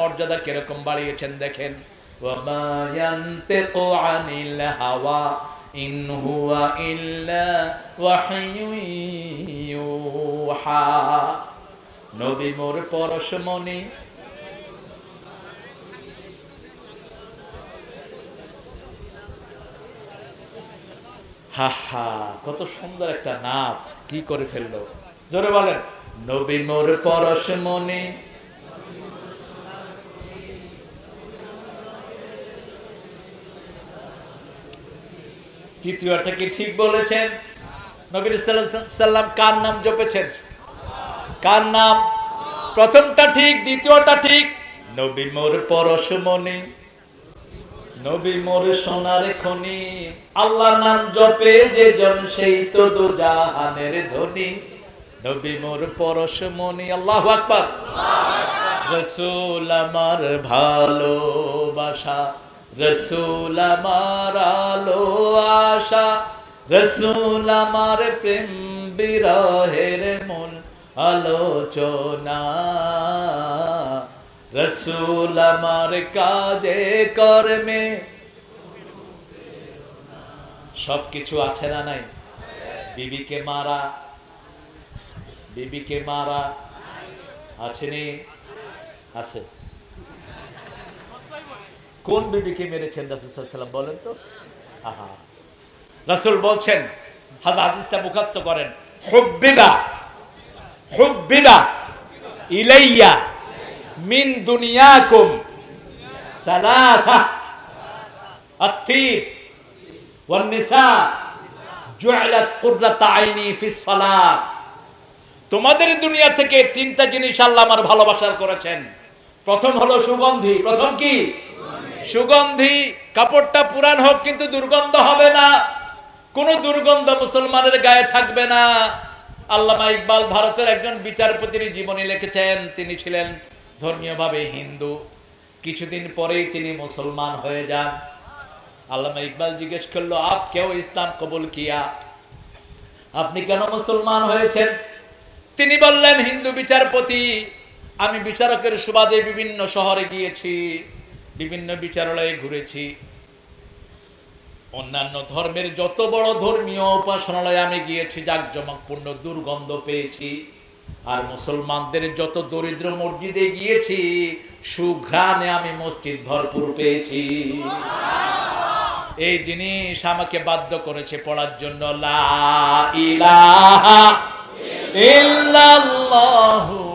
মর্যাদা কীরকম বাড়িয়েছেন দেখেন? কত সুন্দর একটা নাচ কি করে ফেলল? জোরে বলেন, নবী মোর পরশমণি তৃতীয়টা কি ঠিক বলেছেন? নবীর সাল্লাম কার নাম জপেছেন? কার নাম? প্রথমটা ঠিক দ্বিতীয়টা ঠিক। নবী মোর পরশমণি নবী মোর সোনার খনি। আল্লাহ নাম জপে যে জন সেই তো দু জাহানের ধনী। নবী মোর পরশমণি আল্লাহু আকবার। রসুল আমার ভালোবাসা। রসুল আমার আলো, আশা। রসুল আমার প্রেম, বিরহের মূল আলোচনা। রসুল আমার কাজে, কর্মে। সবকিছু আছে না নাই? বিবিকে মারা। বিবিকে মারা। আছেনি আছে। কোন বিবিকে মেরেছেন রাসুল বলেন তো আহা রাসুল বলছেন হাদিসটা মুখস্থ করেন হুব্বিবা হুব্বিবা ইলাইয়া মিন দুনিয়াকুম সালাসা الطيب والنساء جعلت قرة عيني في الصلاة তোমাদের দুনিয়া থেকে তিনটা জিনিস আল্লাহ আমার ভালোবাসার করেছেন প্রথম হলো সুগন্ধি প্রথম কি সুগন্ধি, কাপড়টা পুরান হোক, কিন্তু দুর্গন্ধ হবে না। কোনো দুর্গন্ধ মুসলমানের গায়ে থাকবে না। আল্লামা ইকবাল ভারতের একজন বিচারপতির জীবনী লিখেছেন। তিনি ছিলেন ধর্মীয়ভাবে হিন্দু। কিছুদিন পরেই তিনি মুসলমান হয়ে যান। আল্লামা ইকবাল জিজ্ঞেস করল, আপ কেউ ইসলাম কবুল কিয়া? আপনি কেন মুসলমান হয়েছেন? তিনি বললেন, হিন্দু বিচারপতি, আমি বিচারকের সুবাদে বিভিন্ন শহরে গিয়েছি। বিভিন্ন বিচারালয়ে ঘুরেছি। অন্যান্য ধর্মের যত বড় ধর্মীয় উপাসনালয়ে আমি গিয়েছি, জাকজমকপূর্ণ দুর্গন্ধ পেয়েছি। আর মুসলমানদের যত দরিদ্র মসজিদে গিয়েছি, সুঘ্রাণে আমি মসজিদ ভরপুর পেয়েছি। এই জিনিস আমাকে বাধ্য করেছে পড়ার জন্য লা ইলাহা ইল্লাল্লাহু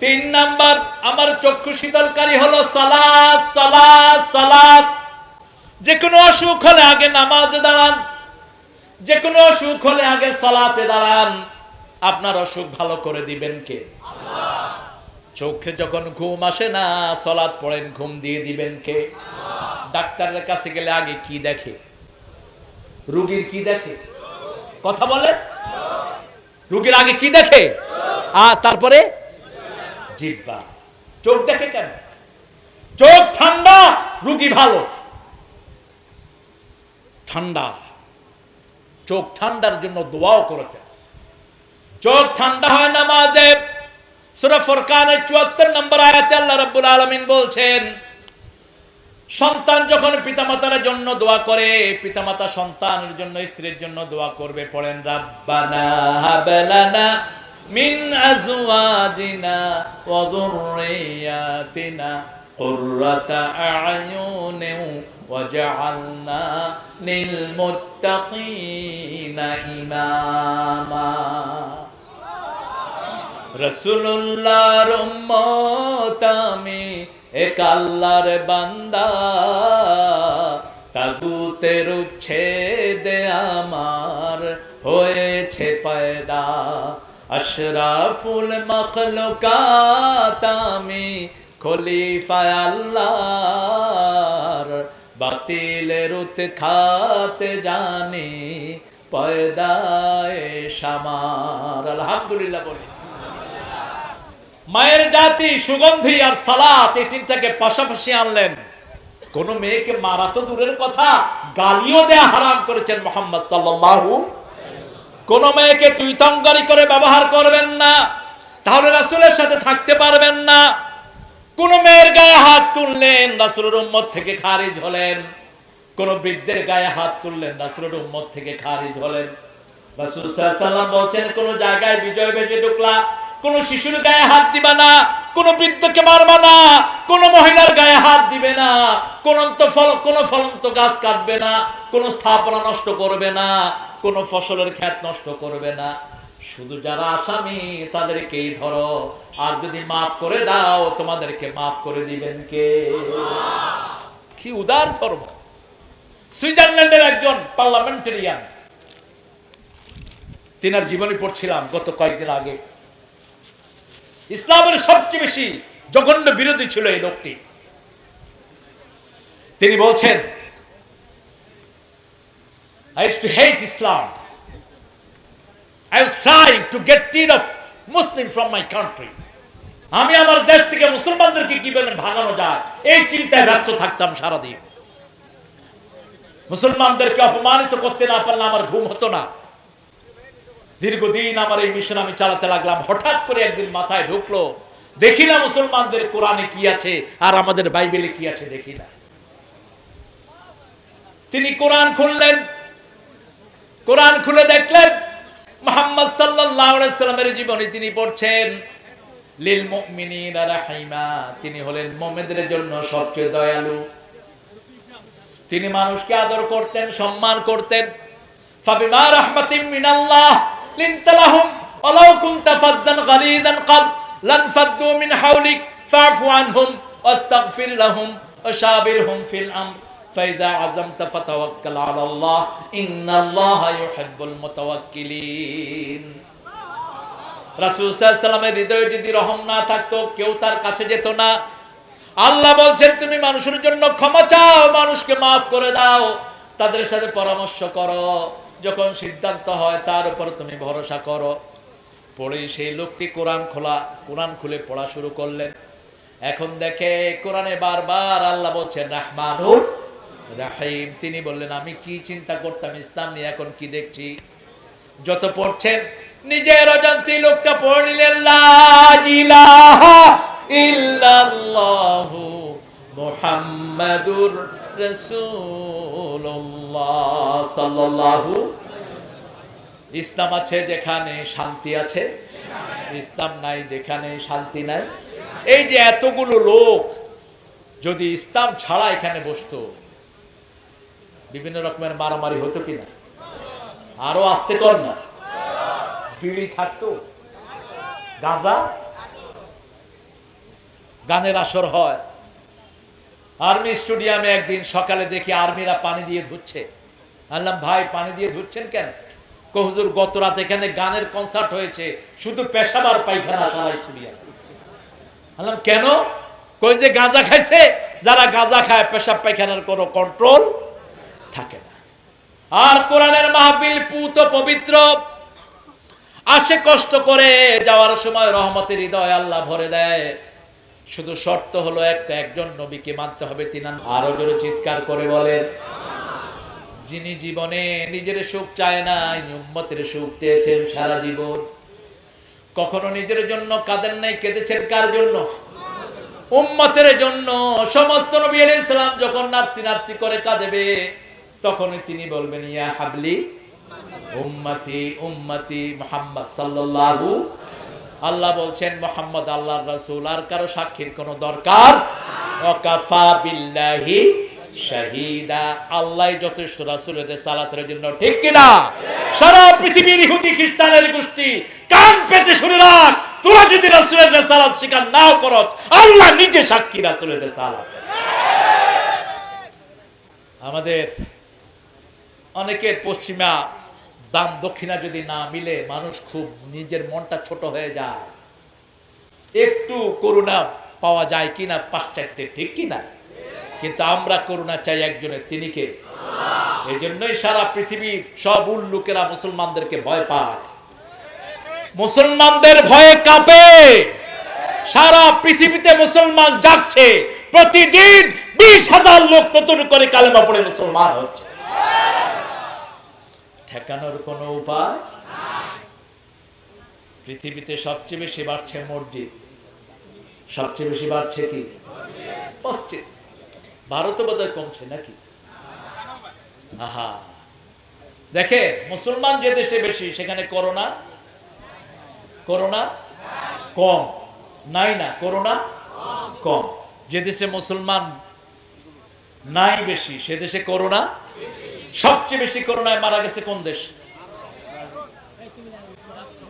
তিন নাম্বার, আমার চক্ষু শীতলকারী হলো সালাত সালাত সালাত। যে কোনো অসুখ হলে আগে নামাজে দাঁড়ান। যে কোনো অসুখ হলে আগে সালাতে দাঁড়ান। আপনার অসুখ ভালো করে দিবেন কে? চোখে যখন ঘুম আসে না সলাদ পড়েন, ঘুম দিয়ে দিবেন কে? ডাক্তারের কাছে গেলে আগে কি দেখে? রুগীর কি দেখে? কথা বলে রুগীর আগে কি দেখে? আর তারপরে? জিব্বা চোখ দেখে কেন? চোখ ঠান্ডা, রুগী ভালো। ঠান্ডা। চোখ ঠান্ডার জন্য দোয়াও করেছেন। চোখ ঠান্ডা হয় নামাজে। সূরা ফুরকানের 74 নম্বর আয়াতে আল্লাহ রাব্বুল আলামিন বলছেন, সন্তান যখন পিতামাতার জন্য দোয়া করে, পিতামাতা সন্তানের জন্য, স্ত্রীর জন্য দোয়া করবে, পড়েন, রাব্বানা হাবলানা ওয়া যুররিয়াতিনা কুররাতা আ'য়ুনিন ওয়াজআলনা লিল মুত্তাকিনা ইমামা। রসুল্লাহর উম্মত আমি এক আল্লাহর বান্দা। তাগুতের উচ্ছেদে আমার হয়েছে পয়দা। আশরাফুল মখলুকাত আমি খলিফায় আল্লাহর বাতিলের উৎখাতে জানি পয়দায় সামার। আলহামদুলিল্লাহ বলি। মায়ের জাতি, সুগন্ধি আর সালাত এই তিনটাকে পাশাপাশি আনলেন। কোন মেয়েকে মারা তো দূরের কথা, গালিও দেয়া হারাম করেছেন মোহাম্মদ সাল্লাল্লাহু কোন মেয়েকে তুই তঙ্গারি করে ব্যবহার করবেন না, তাহলে রাসুলের সাথে থাকতে পারবেন না। কোন মেয়ের গায়ে হাত তুললেন, রাসুলের উম্মত থেকে খারিজ হলেন। কোন বৃদ্ধের গায়ে হাত তুললেন, রাসুলের উম্মত থেকে খারিজ হলেন। রাসূল ওয়াসাল্লাম বলছেন, কোন জায়গায় বিজয় বেঁচে ঢুকলা কোন শিশুর গায়ে হাত দিবা না, কোন বৃদ্ধকে মারবা না, কোন মহিলার গায়ে হাত দিবে না কোন ফল, কোন ফলন্ত গাছ কাটবে না, কোন স্থাপনা নষ্ট করবে না, কোন ফসলের ক্ষেত নষ্ট করবে না। শুধু যারা আসামি, তাদেরকেই ধরো। আর যদি মাফ করে দাও, তোমাদেরকে মাফ করে দিবেন কে? কি উদার ধর্ম। সুইজারল্যান্ডের একজন পার্লামেন্টারিয়ান, তিনার জীবনী পড়ছিলাম গত কয়েকদিন আগে। ইসলামের সবচেয়ে বেশি জঘন্য বিরোধী ছিল এই লোকটি তিনি বলছেন, I used to hate Islam. I was trying to get rid of Muslim from. আমি আমার দেশ থেকে মুসলমানদেরকে কীভাবে ভাগানো যায় এই চিন্তায় ব্যস্ত থাকতাম সারাদিন মুসলমানদেরকে অপমানিত করতে না পারলে আমার ঘুম হতো না দীর্ঘদিন আমার এই মিশন আমি চালাতে লাগলাম। হঠাৎ করে একদিন মাথায় ঢুকলো, দেখি না মুসলমানদের কোরআনে কি আছে, আর আমাদের বাইবেলে কি আছে দেখি না। তিনি কোরআন খুললেন, কোরআন খুলে দেখলেন, মোহাম্মদ সাল্লামের জীবনী তিনি পড়ছেন, লিল তিনি হলেন মুমিনদের জন্য সবচেয়ে দয়ালু। তিনি মানুষকে আদর করতেন, সম্মান করতেন। ফাবিমা রাহমাতিন মিনাল্লাহ লিনতা লাহুম ওয়ালাউ কুনতা ফাদ্দান গালিযান কলব লান ফাদ্দু মিন হাওলিক ফা'ফু আনহুম ওয়াস্তাগফির লাহুম ওয়াশাবিরহুম ফিল আমর فإذا عزمت فتوكل على الله إن الله يحب المتوكلين রাসূল সাল্লাল্লাহু হৃদয়ে যদি রহম না থাকতো কেউ তার কাছে যেত না আল্লাহ বলছেন তুমি মানুষের জন্য ক্ষমা চাও মানুষকে মাফ করে দাও তাদের সাথে পরামর্শ করো যখন সিদ্ধান্ত হয়, তার উপর তুমি ভরসা করো। পড়েই সেই লোকটি কোরআন খোলা, কোরআন খুলে পড়া শুরু করলেন। এখন দেখে কোরআনে বারবার আল্লাহ বলছেন, রাহমানুর রাহিম। তিনি বললেন, আমি কি চিন্তা করতাম, ইসলাম নিয়ে এখন কি দেখছি? যত পড়ছেন, নিজের অজান্তি লোকটা পড়ে নিলেন ইল্লাল্লাহু। মুহাম্মাদুর রাসূলুল্লাহ সাল্লাল্লাহু ইসলাম আছে যেখানে শান্তি আছে, ইসলাম নাই যেখানে শান্তি নাই। এই যে এতগুলো লোক যদি ইসলাম ছাড়া এখানে বসতো, বিভিন্ন রকমের মারামারি হতো কিনা? আরও আসতে কর না। বিড়ি থাকতো, গাঁজা, গানের আসর হয়। আর্মি স্টেডিয়ামে একদিন সকালে দেখি আর্মিরা পানি দিয়ে ধুচ্ছে। আনলাম, ভাই, পানি দিয়ে ধুচ্ছেন কেন? কহুজুর গত রাত এখানে গানের কনসার্ট হয়েছে। শুধু পেশাবার পায়খানা সারা স্টেডিয়ামে। কেন? কই যে গাঁজা খাইছে? যারা গাঁজা খায়, পেশাব পায়খানার কোনো কন্ট্রোল থাকে না। আর কোরআনের মাহফিল পুত পবিত্র। আসে কষ্ট করে, যাওয়ার সময় রহমতের হৃদয় আল্লাহ ভরে দেয়। শুধু শর্ত হলো একটা, একজন নবীকে মানতে হবে। তিনি আরও জোরে চিৎকার করে বলেন, যিনি জীবনে নিজের সুখ চায় না উম্মতের সুখ চেয়েছেন সারা জীবন। কখনো নিজের জন্য কাঁদেন নাই, কেঁদেছেন কার জন্য? উম্মতের জন্য। সমস্ত নবী আলাইহিস সালাম যখন নাফসি নাফসি করে কাঁদেবে, তখনই তিনি বলবেন, ইয়া হাবলি উম্মতি উম্মতি মুহাম্মদ সাল্লাল্লাহু আল্লাহ বলছেন, মোহাম্মদ আল্লাহর রাসূল, আর কারও সাক্ষীর কোনো দরকার? আল্লাহ পৃথিবীর গোষ্ঠী কান যদি রিসালাত স্বীকার করস, আল্লাহ আমাদের অনেকের পশ্চিমা দান দক্ষিণা যদি না মিলে, মানুষ খুব নিজের মনটা ছোট হয়ে যায়। একটু করুণা পাওয়া যায় কিনা পাশ্চাত্যে ঠিক কিনা? কিন্তু আমরা করুণা চাই একজনের, তিনি কে? এই জন্যই সারা পৃথিবীর সব উল্লুকেরা মুসলমানদেরকে ভয় পায়। মুসলমানদের ভয়ে কাঁপে। সারা পৃথিবীতে মুসলমান যাচ্ছে প্রতিদিন বিশ হাজার লোক নতুন করে কালেমা পড়ে মুসলমান হচ্ছে। ঠেকানোর কোনো উপায়? পৃথিবীতে সবচেয়ে বেশি বাড়ছে মসজিদ। সবচেয়ে বেশি বাড়ছে কি? মসজিদ। ভারতে বোধহয় কমছে নাকি? আহা। দেখে মুসলমান যে দেশে বেশি, সেখানে করোনা? করোনা? কম। নাই না, করোনা? কম। যে দেশে মুসলমান নাই বেশি, সে দেশে করোনা? সবচেয়ে বেশি করোনায় মারা গেছে কোন দেশ?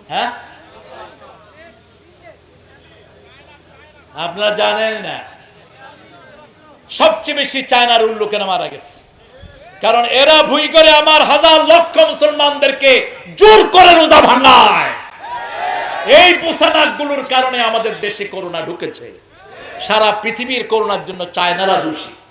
হ্যাঁ? আপনারা জানেন না। সবচেয়ে বেশি চায়নার উল্লুকেরা মারা গেছে? কারণ এরা ভুই করে আমার হাজার লক্ষ মুসলমানদেরকে জোর করে রোজা ভাঙায়। এই পোশানাকগুলোর কারণে আমাদের দেশে করোনা ঢুকেছে। সারা পৃথিবীর করোনার জন্য চায়নারা দোষী।